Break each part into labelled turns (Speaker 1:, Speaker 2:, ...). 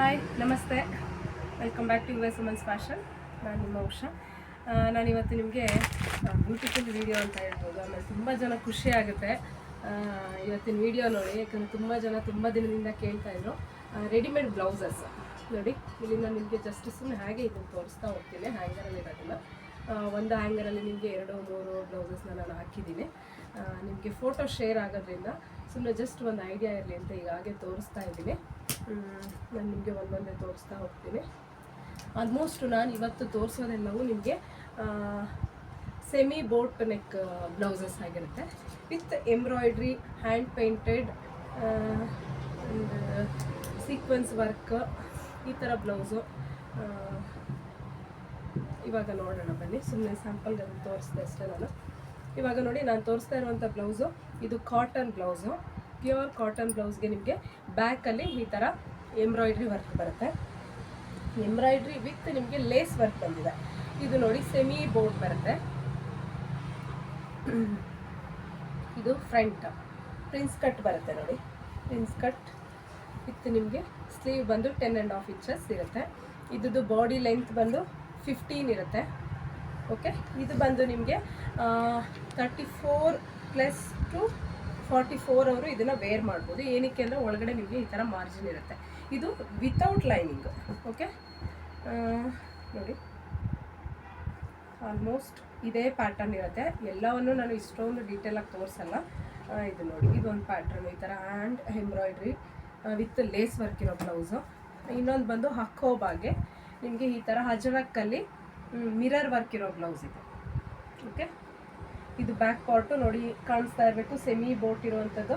Speaker 1: Hi ನಮಸ್ತೆ. Welcome back to US women's fashion ನಾನು ನಿಮ್ಮ ಉಷಾ. ನಾನಿವತ್ತು ನಿಮಗೆ ಬ್ಯೂಟಿಫುಲ್ ವೀಡಿಯೋ ಅಂತ ಹೇಳ್ಬೋದು. ಆಮೇಲೆ ತುಂಬ ಜನ ಖುಷಿ ಆಗುತ್ತೆ ಇವತ್ತಿನ ವಿಡಿಯೋ ನೋಡಿ ಯಾಕಂದರೆ ತುಂಬ ಜನ ತುಂಬ ದಿನದಿಂದ ಕೇಳ್ತಾ ಇದ್ರು. ರೆಡಿಮೇಡ್ ಬ್ಲೌಸಸ್ ನೋಡಿ ಇಲ್ಲಿ ನಾನು ನಿಮಗೆ ಜಸ್ಟ್ ಸುಮ್ಮನೆ ಹಾಗೆ ಇದನ್ನು ತೋರಿಸ್ತಾ ಹೋಗ್ತೀನಿ. ಹ್ಯಾಂಗರಲ್ಲಿ ಇರೋದಿಲ್ಲ ಆ, ಒಂದು ಹ್ಯಾಂಗರಲ್ಲಿ ನಿಮಗೆ ಎರಡು ಮೂರು ಬ್ಲೌಸಸ್ನ ನಾನು ಹಾಕಿದ್ದೀನಿ. ನಿಮಗೆ ಫೋಟೋ ಶೇರ್ ಆಗೋದ್ರಿಂದ ಸುಮ್ಮನೆ ಜಸ್ಟ್ ಒಂದು ಐಡಿಯಾ ಇರಲಿ ಅಂತ ಈಗ ಹಾಗೆ ತೋರಿಸ್ತಾ ಇದ್ದೀನಿ. ನಾನು ನಿಮಗೆ ಒಂದೊಂದೇ ತೋರಿಸ್ತಾ ಹೋಗ್ತೀನಿ. ಆಲ್ಮೋಸ್ಟ್ ನಾನು ಇವತ್ತು ತೋರಿಸೋದೆಲ್ಲವೂ ನಿಮಗೆ ಸೆಮಿ ಬೋಟ್ ನೆಕ್ ಬ್ಲೌಸಸ್ ಆಗಿರುತ್ತೆ. With embroidery hand painted sequence work ಈ ಥರ ಬ್ಲೌಸು ಇವಾಗ ನೋಡೋಣ ಬನ್ನಿ. ಸುಮ್ಮನೆ ಸ್ಯಾಂಪಲ್ಗೆ ಅದನ್ನು ತೋರಿಸ್ದೆ ಅಷ್ಟೇ ನಾನು. ಇವಾಗ ನೋಡಿ, ನಾನು ತೋರಿಸ್ತಾ ಇರುವಂಥ ಬ್ಲೌಸು ಇದು ಕಾಟನ್ ಬ್ಲೌಸು ಪ್ಯೂರ್ ಕಾಟನ್ ಬ್ಲೌಸ್ಗೆ ನಿಮಗೆ ಬ್ಯಾಕಲ್ಲಿ ಈ ಥರ ಎಂಬ್ರಾಯ್ಡ್ರಿ ವರ್ಕ್ ಬರುತ್ತೆ. ಎಂಬ್ರಾಯ್ಡ್ರಿ ವಿತ್ ನಿಮಗೆ ಲೇಸ್ ವರ್ಕ್ ಬಂದಿದೆ. ಇದು ನೋಡಿ ಸೆಮಿ ಬೋರ್ಡ್ ಬರುತ್ತೆ. ಇದು ಫ್ರಂಟ್. ಪ್ರಿನ್ಸ್ ಕಟ್ ಬರುತ್ತೆ ನೋಡಿ. ಪ್ರಿನ್ಸ್ ಕಟ್ ವಿತ್ ನಿಮಗೆ ಸ್ಲೀವ್ ಬಂದು ಟೆನ್ ಆ್ಯಂಡ್ ಹಾಫ್ ಇಂಚಸ್ ಇರುತ್ತೆ. ಇದ್ದು ಬಾಡಿ ಲೆಂತ್ ಬಂದು ಫಿಫ್ಟೀನ್ ಇರುತ್ತೆ. ಓಕೆ? ಇದು ಬಂದು ನಿಮಗೆ thirty four plus two forty four ಅವರು ಇದನ್ನು ವೇರ್ ಮಾಡ್ಬೋದು. ಏನಕ್ಕೆ ಅಂದರೆ ಒಳಗಡೆ ನಿಮಗೆ ಈ ಥರ ಮಾರ್ಜಿನ್ ಇರುತ್ತೆ. ಇದು ವಿತೌಟ್ ಲೈನಿಂಗ್ ಓಕೆ ನೋಡಿ. ಆಲ್ಮೋಸ್ಟ್ ಇದೇ ಪ್ಯಾಟರ್ನ್ ಇರುತ್ತೆ. ಎಲ್ಲವನ್ನು ನಾನು ಇಷ್ಟೊಂದು ಡೀಟೇಲಾಗಿ ತೋರಿಸಲ್ಲ. ಇದು ನೋಡಿ. ಇದೊಂದು ಪ್ಯಾಟ್ರನ್ ಈ ಥರ and embroidery with lace work ಇರೋ ಬ್ಲೌಸು ಇನ್ನೊಂದು ಬಂದು ಹಕ್ಕೋಬಾಗೆ ನಿಮಗೆ ಈ ಥರ ಹಜರಕ್ಕಲ್ಲಿ ಮಿರರ್ ವರ್ಕ್ ಇರೋ ಬ್ಲೌಸ್ ಇದೆ. ಓಕೆ ಇದು ಬ್ಯಾಕ್ ಪಾರ್ಟು ನೋಡಿ ಕಾಣಿಸ್ತಾ ಇರಬೇಕು ಸೆಮಿ ಬೋಟ್ ಇರುವಂಥದ್ದು.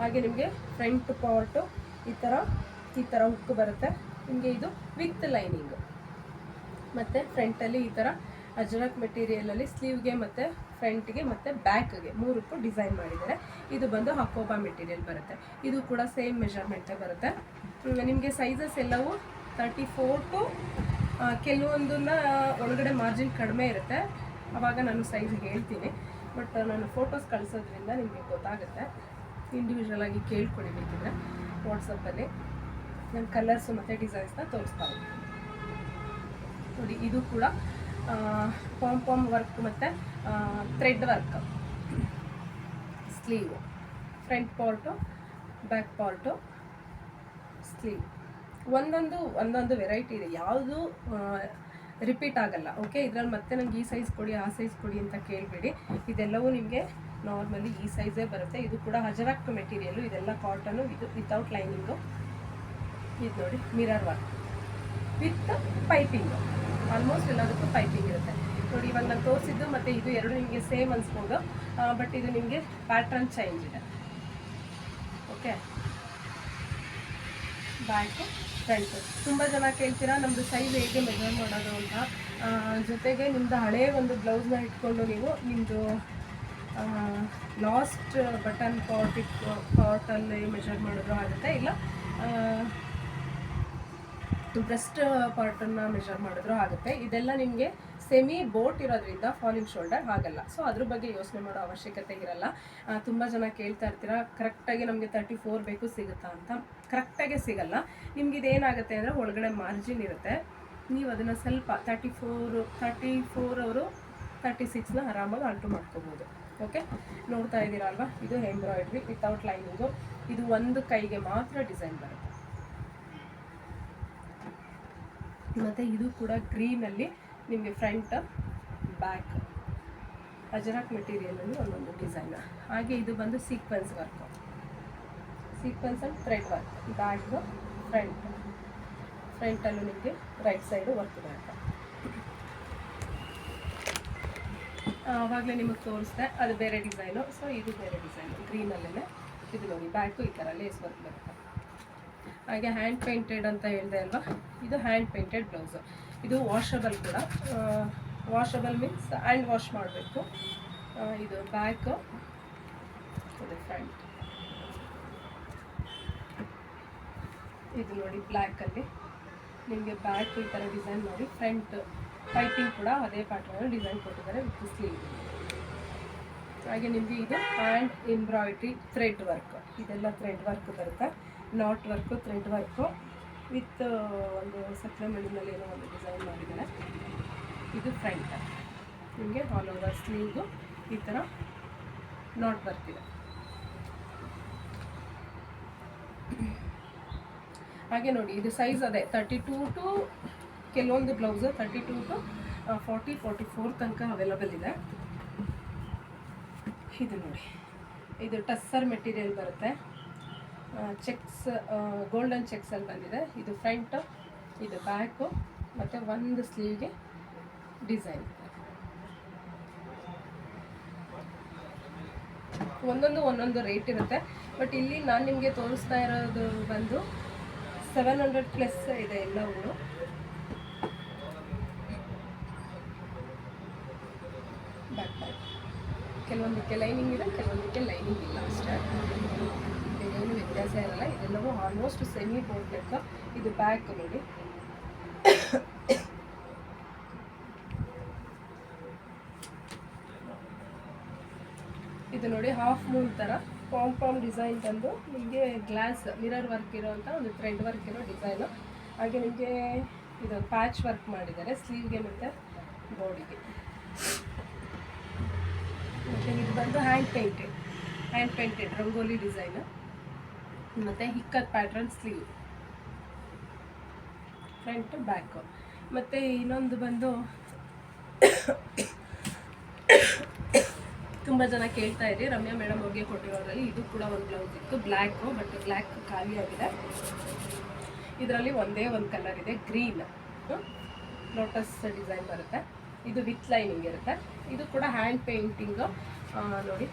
Speaker 1: ಹಾಗೆ ನಿಮಗೆ ಫ್ರಂಟ್ ಪಾರ್ಟು ಈ ಥರ ಈ ಥರ ಹುಕ್ ಬರುತ್ತೆ. ನಿಮಗೆ ಇದು ವಿತ್ ಲೈನಿಂಗ್ ಮತ್ತು ಫ್ರಂಟಲ್ಲಿ ಈ ಥರ ಅಜರಕ್ ಮೆಟೀರಿಯಲಲ್ಲಿ ಸ್ಲೀವ್ಗೆ ಮತ್ತು ಫ್ರಂಟ್ಗೆ ಮತ್ತು ಬ್ಯಾಕ್ಗೆ ಮೂರಕ್ಕೂ ಡಿಸೈನ್ ಮಾಡಿದ್ದಾರೆ. ಇದು ಬಂದು ಹಕೋಬಾ ಮೆಟೀರಿಯಲ್ ಬರುತ್ತೆ. ಇದು ಕೂಡ ಸೇಮ್ ಮೆಷರ್ಮೆಂಟೇ ಬರುತ್ತೆ. ನಿಮಗೆ ಸೈಜಸ್ ಎಲ್ಲವೂ ತರ್ಟಿ ಫೋರ್ ಟು ಕೆಲವೊಂದನ್ನ ಒಳಗಡೆ ಮಾರ್ಜಿನ್ ಕಡಿಮೆ ಇರುತ್ತೆ. ಆವಾಗ ನಾನು ಸೈಜ್ ಹೇಳ್ತೀನಿ. ಬಟ್ ನಾನು ಫೋಟೋಸ್ ಕಳಿಸೋದ್ರಿಂದ ನಿಮಗೆ ಗೊತ್ತಾಗುತ್ತೆ. ಇಂಡಿವಿಜುವಲ್ ಆಗಿ ಕೇಳ್ಕೊಡಿ ಬೇಕಿದ್ರೆ ವಾಟ್ಸಪ್ಪಲ್ಲಿ ನಾನು ಕಲರ್ಸು ಮತ್ತು ಡಿಸೈನ್ಸ್ನ ತೋರಿಸ್ತಾ ಹೋಗ್ತೀನಿ ನೋಡಿ, ಇದು ಕೂಡ ಪಾಮ್ ಪಾಮ್ ವರ್ಕ್ ಮತ್ತು thread work sleeve front part back part sleeve ಒಂದೊಂದು ಒಂದೊಂದು ವೆರೈಟಿ ಇದೆ. ಯಾವುದು ರಿಪೀಟ್ ಆಗಲ್ಲ ಓಕೆ ಇದ್ರಲ್ಲಿ ಮತ್ತೆ ನಂಗೆ ಈ ಸೈಜ್ ಕೊಡಿ, ಆ ಸೈಜ್ ಕೊಡಿ ಅಂತ ಕೇಳಬೇಡಿ. ಇದೆಲ್ಲವೂ ನಿಮಗೆ ನಾರ್ಮಲಿ ಈ ಸೈಜೇ ಬರುತ್ತೆ. ಇದು ಕೂಡ ಹಜರಾಕ್ ಮೆಟೀರಿಯಲು ಇದೆಲ್ಲ ಕಾಟನು ಇದು ವಿತೌಟ್ ಲೈನಿಂಗು ಇದು ನೋಡಿ mirror work with piping almost ಎಲ್ಲದಕ್ಕೂ ಪೈಪಿಂಗ್ ಇರುತ್ತೆ. ನೋಡಿ, ಇವಾಗ ನಾನು ತೋರಿಸಿದ್ದು ಮತ್ತು ಇದು ಎರಡು ನಿಮಗೆ ಸೇಮ್ ಅನ್ಸ್ಬೋದು. ಬಟ್ ಇದು ನಿಮಗೆ ಪ್ಯಾಟ್ರನ್ ಚೇಂಜ್ ಇದೆ. ಓಕೆ ಬ್ಯಾಕು ಫ್ರಂಟು ತುಂಬ ಜನ ಕೇಳ್ತೀರಾ ನಮ್ಮದು ಸೈಜ್ ಹೇಗೆ ಮೆಜರ್ ಮಾಡೋದು ಅಂತ. ಜೊತೆಗೆ ನಿಮ್ಮದು ಹಳೇ ಒಂದು ಬ್ಲೌಸ್ನ ಇಟ್ಕೊಂಡು ನೀವು ನಿಮ್ಮದು ಲಾಸ್ಟ್ ಬಟನ್ ಪಾಟ್ ಇಟ್ಟು, ಪಾಟಲ್ಲಿ ಮೆಜರ್ ಮಾಡಿದ್ರು ಆಗುತ್ತೆ, ಇಲ್ಲ ಬ್ರೆಸ್ಟ್ ಪಾರ್ಟನ್ನು ಮೆಜರ್ ಮಾಡಿದ್ರು ಆಗುತ್ತೆ. ಇದೆಲ್ಲ ನಿಮಗೆ ಸೆಮಿ ಬೋಟ್ ಇರೋದ್ರಿಂದ ಫಾಲಿಂಗ್ ಶೋಲ್ಡರ್ ಆಗಲ್ಲ ಸೊ ಅದ್ರ ಬಗ್ಗೆ ಯೋಚನೆ ಮಾಡೋ ಅವಶ್ಯಕತೆ ಇರಲ್ಲ. ತುಂಬ ಜನ ಕೇಳ್ತಾ ಇರ್ತೀರಾ ಕರೆಕ್ಟಾಗಿ ನಮಗೆ ತರ್ಟಿ ಫೋರ್ ಬೇಕು ಸಿಗುತ್ತಾ? ಅಂತ. ಕರೆಕ್ಟಾಗೆ ಸಿಗಲ್ಲ. ನಿಮ್ಗೆ ಇದೇನಾಗುತ್ತೆ ಅಂದರೆ ಒಳಗಡೆ ಮಾರ್ಜಿನ್ ಇರುತ್ತೆ. ನೀವು ಅದನ್ನು ಸ್ವಲ್ಪ ತರ್ಟಿ ಫೋರು ತರ್ಟಿ ಫೋರ್ ಅವರು ತರ್ಟಿ ಸಿಕ್ಸ್ನ ಆರಾಮಾಗಿ ಆಲ್ಟು ಮಾಡ್ಕೋಬೋದು. ಓಕೆ ನೋಡ್ತಾ ಇದ್ದೀರಾ ಅಲ್ವಾ? ಇದು ಎಂಬ್ರಾಯ್ಡ್ರಿ ವಿತೌಟ್ ಲೈನಿಂಗು ಇದು ಒಂದು ಕೈಗೆ ಮಾತ್ರ ಡಿಸೈನ್ ಬರುತ್ತೆ. ಮತ್ತು ಇದು ಕೂಡ ಗ್ರೀನಲ್ಲಿ ನಿಮಗೆ ಫ್ರಂಟ್ ಬ್ಯಾಕ್ ಅಜರಾಕ್ ಮೆಟೀರಿಯಲಲ್ಲಿ ಒಂದೊಂದು ಡಿಸೈನ್ ಹಾಗೆ ಇದು ಬಂದು sequence work sequence and thread work back front ಫ್ರಂಟಲ್ಲೂ ನಿಮಗೆ ರೈಟ್ ಸೈಡು ವರ್ಕ್ ಬರುತ್ತೆ. ಆವಾಗಲೇ ನಿಮಗೆ ತೋರಿಸ್ದೆ, ಅದು ಬೇರೆ ಡಿಸೈನು ಸೊ ಇದು ಬೇರೆ ಡಿಸೈನು ಗ್ರೀನಲ್ಲೇ ಇದು ನೋಡಿ ಬ್ಯಾಕು ಈ ಥರ ಲೇಸ್ ವರ್ಕ್ ಬರುತ್ತೆ. ಹಾಗೆ ಹ್ಯಾಂಡ್ ಪೇಂಟೆಡ್ ಅಂತ ಹೇಳಿದೆ ಅಲ್ವಾ? ಇದು ಹ್ಯಾಂಡ್ ಪೇಂಟೆಡ್ ಬ್ಲೌಸು ಇದು ವಾಷಬಲ್ ಕೂಡ. ವಾಷಬಲ್ ಮೀನ್ಸ್ ಹ್ಯಾಂಡ್ ವಾಶ್ ಮಾಡಬೇಕು. ಇದು ಬ್ಯಾಕ್ ಇದು ಫ್ರಂಟ್ ಇದು ನೋಡಿ ಬ್ಲ್ಯಾಕಲ್ಲಿ ನಿಮಗೆ ಬ್ಯಾಕ್ ಈ ಥರ ಡಿಸೈನ್ ಮಾಡಿ ಫ್ರಂಟ್ ಪೈಪಿಂಗ್ ಕೂಡ ಅದೇ ಪ್ಯಾಟರ್ನಲ್ಲಿ ಡಿಸೈನ್ ಕೊಟ್ಟಿದ್ದಾರೆ ವಿತ್ ಸ್ಲೀವ್ ಹಾಗೆ ನಿಮಗೆ ಇದು ಹ್ಯಾಂಡ್ ಎಂಬ್ರಾಯ್ಡ್ರಿ ಥ್ರೆಡ್ ವರ್ಕ್ ಇದೆಲ್ಲ ಥ್ರೆಡ್ ವರ್ಕ್ ಬರುತ್ತೆ. Knot work thread work with ಒಂದು ಸಕ್ಕರೆ ಮಣ್ಣಿನಲ್ಲಿ ಏನೋ ಒಂದು ಡಿಸೈನ್ ಮಾಡಿದ್ದಾರೆ. ಇದು ಫ್ರಂಟ್ ನಿಮಗೆ ಆಲ್ ಓವರ್ ಸ್ಲೀವ್ದು ಈ ಥರ ನಾಟ್ ವರ್ಕ್ ಇದೆ. ಹಾಗೆ ನೋಡಿ, ಇದು ಸೈಜ್ ಅದೇ ತರ್ಟಿ ಟೂ ಟು ಕೆಲವೊಂದು blouse thirty two to forty forty four ತನಕ ಅವೈಲಬಲ್ ಇದೆ. ಇದು ನೋಡಿ, ಇದು ಟಸ್ಸರ್ ಮೆಟೀರಿಯಲ್ ಬರುತ್ತೆ. ಚೆಕ್ಸ್ ಗೋಲ್ಡನ್ ಚೆಕ್ಸಲ್ಲಿ ಬಂದಿದೆ. ಇದು ಫ್ರಂಟು ಇದು ಬ್ಯಾಕು ಮತ್ತು ಒಂದು ಸ್ಲೀವ್ಗೆ ಡಿಸೈನ್ ಒಂದೊಂದು ಒಂದೊಂದು ರೇಟ್ ಇರುತ್ತೆ. ಬಟ್ ಇಲ್ಲಿ ನಾನು ನಿಮಗೆ ತೋರಿಸ್ತಾ ಇರೋದು ಬಂದು ಸೆವೆನ್ ಹಂಡ್ರೆಡ್ ಪ್ಲಸ್ ಇದೆ ಎಲ್ಲವೂ ಕೆಲವೊಂದಕ್ಕೆ ಲೈನಿಂಗ್ ಇದೆ, ಕೆಲವೊಂದಕ್ಕೆ ಲೈನಿಂಗ್ ಇಲ್ಲ ಅಷ್ಟೇ. ಏನು ವ್ಯತ್ಯಾಸ ಇರಲ್ಲ, ಇದೆಲ್ಲವೂ ಆಲ್ಮೋಸ್ಟ್ ಸೆಮಿ ಬೋರ್ಡ್ ಇದು ಬ್ಯಾಕ್ ನೋಡಿ. ಇದು ನೋಡಿ ಹಾಫ್ ಮೂನ್ ಥರ ಪಾಮ್ ಪಾಮ್ ಡಿಸೈನ್ ತಂದು ನಿಮಗೆ ಗ್ಲಾಸ್ ಮಿರರ್ ವರ್ಕ್ ಇರೋವಂಥ ಒಂದು ಥ್ರೆಡ್ ವರ್ಕ್ ಇರೋ ಡಿಸೈನು ಹಾಗೆ ನಿಮಗೆ ಇದು ಪ್ಯಾಚ್ ವರ್ಕ್ ಮಾಡಿದ್ದಾರೆ ಸ್ಲೀವ್ಗೆ ಮತ್ತು ಬೋರ್ಡಿಗೆ ಮತ್ತು ಇದು ಬಂದು hand painted hand painted rangoli design ಮತ್ತು ಹಿಕ್ಕತ್ ಪ್ಯಾಟ್ರನ್ ಸ್ಲೀವ್ ಫ್ರಂಟ್ ಬ್ಯಾಕು ಮತ್ತು ಇನ್ನೊಂದು ಬಂದು ತುಂಬ ಜನ ಕೇಳ್ತಾ ಇರಿ ರಮ್ಯಾ ಮೇಡಮ್ ಹೋಗಿ ಕೊಟ್ಟಿರೋದ್ರಲ್ಲಿ ಇದು ಕೂಡ ಒಂದು ಬ್ಲೌಸ್ ಇತ್ತು. ಬ್ಲ್ಯಾಕು ಬಟ್ ಬ್ಲ್ಯಾಕ್ ಖಾಲಿ ಆಗಿದೆ ಇದರಲ್ಲಿ ಒಂದೇ ಒಂದು ಕಲರ್ ಇದೆ. ಗ್ರೀನ್ ಲೋಟಸ್ ಡಿಸೈನ್ ಬರುತ್ತೆ. ಇದು ವಿತ್ ಲೈನಿಂಗ್ ಇರುತ್ತೆ. ಇದು ಕೂಡ ಹ್ಯಾಂಡ್ ಪೇಂಟಿಂಗು ನೋಡಿ.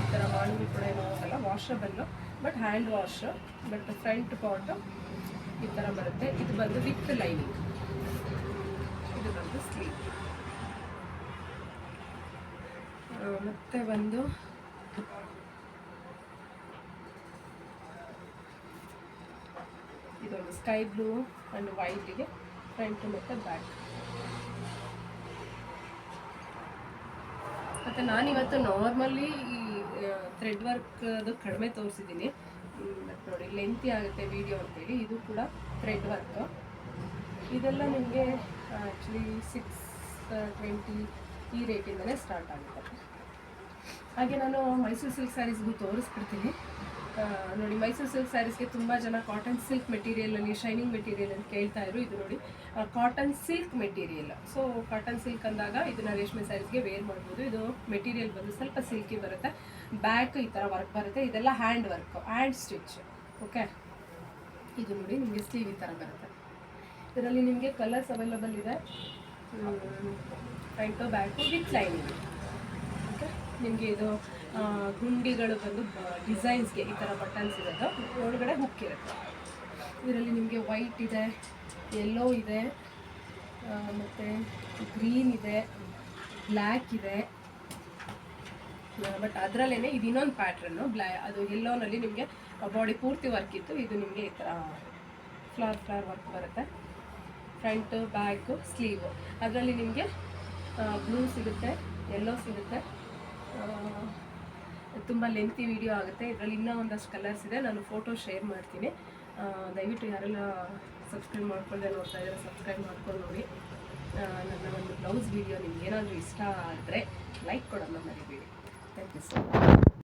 Speaker 1: ಈ ಥರ ಮಾಡಿದ್ರು ಕೂಡ ಏನೂ ಹೋಗಲ್ಲ washable but hand wash but front part ಈ ಥರ ಬರುತ್ತೆ. ಇದು ಬಂದು ವಿತ್ ಲೈನಿಂಗ್. ಇದು ಬಂದು ಸ್ಲೀವ್. ಮತ್ತೆ ಒಂದು ಇದೊಂದು ಸ್ಕೈ ಬ್ಲೂ ಆ್ಯಂಡ್ ವೈಟಿಗೆ ಫ್ರಂಟ್ ಮತ್ತು ಬ್ಯಾಕ್. ಮತ್ತು ನಾನಿವತ್ತು ನಾರ್ಮಲಿ ಥ್ರೆಡ್ ವರ್ಕ್ ಅದು ಕಡಿಮೆ ತೋರಿಸಿದ್ದೀನಿ. ಮತ್ತು ನೋಡಿ ಲೆಂತಿ ಆಗುತ್ತೆ ವಿಡಿಯೋ ಅಂತೇಳಿ. ಇದು ಕೂಡ ಥ್ರೆಡ್ ವರ್ಕು ಇದೆಲ್ಲ ನಿಮಗೆ ಆ್ಯಕ್ಚುಲಿ ಸಿಕ್ಸ್ ಟ್ವೆಂಟಿ ಈ ರೇಟಿಂದಲೇ ಸ್ಟಾರ್ಟ್ ಆಗುತ್ತೆ. ಹಾಗೆ ನಾನು ಮೈಸೂರು ಸಿಲ್ಕ್ ಸ್ಯಾರೀಸ್ಗೂ ತೋರಿಸ್ಬಿಡ್ತೀನಿ. ನೋಡಿ, ಮೈಸೂರು ಸಿಲ್ಕ್ ಸ್ಯಾರೀಸ್ಗೆ ತುಂಬ ಜನ ಕಾಟನ್ ಸಿಲ್ಕ್ ಮೆಟೀರಿಯಲಲ್ಲಿ ಶೈನಿಂಗ್ ಮೆಟೀರಿಯಲ್ ಅಂತ ಕೇಳ್ತಾ ಇದ್ರು. ಇದು ನೋಡಿ cotton silk material so cotton silk ಅಂದಾಗ ಇದನ್ನ ರೇಷ್ಮೆ ಸ್ಯಾರೀಸ್ಗೆ ವೇರ್ ಮಾಡ್ಬೋದು. ಇದು ಮೆಟೀರಿಯಲ್ ಬಂದು ಸ್ವಲ್ಪ ಸಿಲ್ಕಿ ಬರುತ್ತೆ. ಬ್ಯಾಕ್ ಈ ಥರ ವರ್ಕ್ ಬರುತ್ತೆ. ಇದೆಲ್ಲ hand work hand stitch okay ಇದು ನೋಡಿ ನಿಮಗೆ ಸ್ಲೀವ್ ಈ ಥರ ಬರುತ್ತೆ. ಇದರಲ್ಲಿ ನಿಮಗೆ ಕಲರ್ಸ್ ಅವೈಲಬಲ್ ಇದೆ. ಫ್ರಂಟು ಬ್ಯಾಕು ವಿತ್ ಲೈನಿಂಗ್ ನಿಮಗೆ ಇದು ಗುಂಡಿಗಳು ಬಂದು ಡಿಸೈನ್ಸ್ಗೆ ಈ ಥರ ಬಟನ್ಸ್ ಇರೋದು. ಒಳಗಡೆ ಹುಕ್ ಇರುತ್ತೆ. ಇದರಲ್ಲಿ ನಿಮಗೆ ವೈಟ್ ಇದೆ ಯೆಲ್ಲೋ ಇದೆ ಮತ್ತು ಗ್ರೀನ್ ಇದೆ ಬ್ಲ್ಯಾಕ್ ಇದೆ. ಬಟ್ ಅದರಲ್ಲೇ ಇದು ಇನ್ನೊಂದು ಪ್ಯಾಟ್ರನ್ನು ಬ್ಲ್ಯಾ ಅದು ಎಲ್ಲೋನಲ್ಲಿ ನಿಮಗೆ ಬಾಡಿ ಪೂರ್ತಿ ವರ್ಕ್ ಇತ್ತು. ಇದು ನಿಮಗೆ ಈ ಥರ ಫ್ಲವರ್ ಫ್ಲವರ್ ವರ್ಕ್ ಬರುತ್ತೆ. ಫ್ರಂಟು ಬ್ಯಾಕು ಸ್ಲೀವು ಅದರಲ್ಲಿ ನಿಮಗೆ ಬ್ಲೂ ಸಿಗುತ್ತೆ ಎಲ್ಲೋ ಸಿಗುತ್ತೆ. ತುಂಬ ಲೆಂತಿ ವಿಡಿಯೋ ಆಗುತ್ತೆ. ಇದರಲ್ಲಿ ಇನ್ನೂ ಒಂದಷ್ಟು ಕಲರ್ಸ್ ಇದೆ. ನಾನು ಫೋಟೋ ಶೇರ್ ಮಾಡ್ತೀನಿ. ದಯವಿಟ್ಟು ಯಾರೆಲ್ಲ ಸಬ್ಸ್ಕ್ರೈಬ್ ಮಾಡ್ಕೊಳ್ಳದೆ ನೋಡ್ತಾ ಇದ್ದಾರೆ ಸಬ್ಸ್ಕ್ರೈಬ್ ಮಾಡ್ಕೊಂಡು ನೋಡಿ. ನನ್ನ ಒಂದು ಬ್ಲೌಸ್ ವಿಡಿಯೋ ನಿಮ್ಗೆ ಏನಾದರೂ ಇಷ್ಟ ಆದರೆ ಲೈಕ್ ಕೊಡೋಣ ಮರಿಬೇಡಿ. Thank you so much